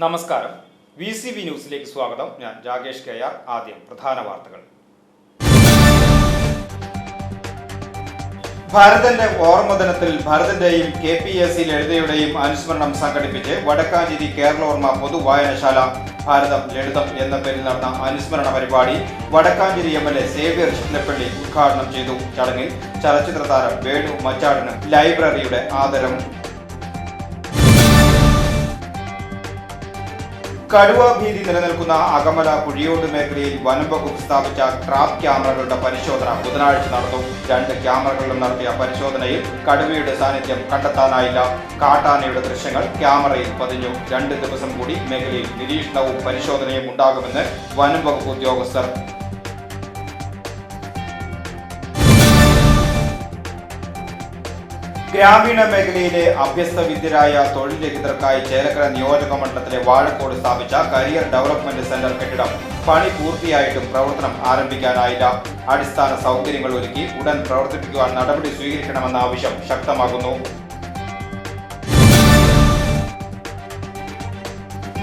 നമസ്കാരം. V C V ന്യൂസിലേക്ക് സ്വാഗതം. ഞാൻ രാകേഷ് കെ ആർ. ആദ്യം പ്രധാന വാർത്തകൾ. ഭാരതന്റെ ഓർമ്മദിനത്തിൽ ഭരതന്റെയും കെ പി എസ് സി ലളിതയുടെയും അനുസ്മരണം സംഘടിപ്പിച്ച് വടക്കാഞ്ചേരി കേരളോർമ്മ പൊതുവായനശാല ഭാരതം ലളിതം എന്ന പേരിൽ നടന്ന അനുസ്മരണ പരിപാടി Vadakkanchery M L A Xavier Chinnappally ഉദ്ഘാടനം ചെയ്തു. ചടങ്ങിൽ ചലച്ചിത്ര താരം വേണു മച്ചാടിന് ലൈബ്രറിയുടെ ആദരം കടുവ ഭീതി നിലനിൽക്കുന്ന അകമല കുഴിയോട് മേഖലയിൽ വനം വകുപ്പ് സ്ഥാപിച്ച ട്രാപ്പ് ക്യാമറകളുടെ പരിശോധന ബുധനാഴ്ച നടന്നു. രണ്ട് ക്യാമറകളിലും നടത്തിയ പരിശോധനയിൽ കടുവയുടെ സാന്നിധ്യം കണ്ടെത്താനായില്ല. കാട്ടാനയുടെ ദൃശ്യങ്ങൾ ക്യാമറയിൽ പതിഞ്ഞു. രണ്ട് ദിവസം കൂടി മേഖലയിൽ നിരീക്ഷണവും പരിശോധനയും ഉണ്ടാകുമെന്ന് വനം വകുപ്പ് ഉദ്യോഗസ്ഥർ ഗ്രാമീണ മേഖലയിലെ അഭ്യസ്തവിദ്യരായ തൊഴിൽ രഹിതർക്കായി ചേലക്കര നിയോജക മണ്ഡലത്തിലെ വാഴക്കോട് സ്ഥാപിച്ച കരിയർ ഡെവലപ്മെന്റ് സെന്റർ കെട്ടിടം. പണി പൂർത്തിയായിട്ടും പ്രവർത്തനം ആരംഭിക്കാനായില്ല. അടിസ്ഥാന സൗകര്യങ്ങൾ ഒരുക്കി ഉടൻ പ്രവർത്തിപ്പിക്കുവാൻ നടപടി സ്വീകരിക്കണമെന്ന ആവശ്യം ശക്തമാകുന്നു.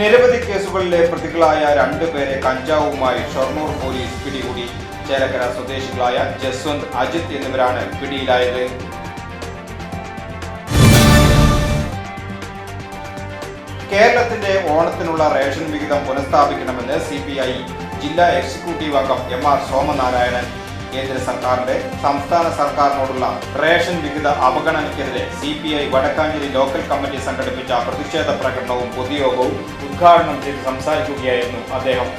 നിരവധി കേസുകളിലെ പ്രതികളായ രണ്ടുപേരെ കഞ്ചാവുമായി ഷൊർണൂർ പോലീസ് പിടികൂടി. ചേലക്കര സ്വദേശികളായ ജസ്വന്ത് അജിത് എന്നിവരാണ് പിടിയിലായത്. കേരളത്തിന്റെ ഓണത്തിനുള്ള റേഷൻ വിഹിതം പുനഃസ്ഥാപിക്കണമെന്ന് സി പി ഐ ജില്ലാ എക്സിക്യൂട്ടീവ് അംഗം എം ആർ സോമനാരായണൻ കേന്ദ്ര സർക്കാരിന്റെ സംസ്ഥാന സർക്കാരിനോടുള്ള റേഷൻ വിഹിത അവഗണനയ്ക്കെതിരെ C P I Vadakkanchery local committee സംഘടിപ്പിച്ച പ്രതിഷേധ പ്രകടനവും പൊതുയോഗവും ഉദ്ഘാടനം ചെയ്ത് സംസാരിക്കുകയായിരുന്നു അദ്ദേഹം.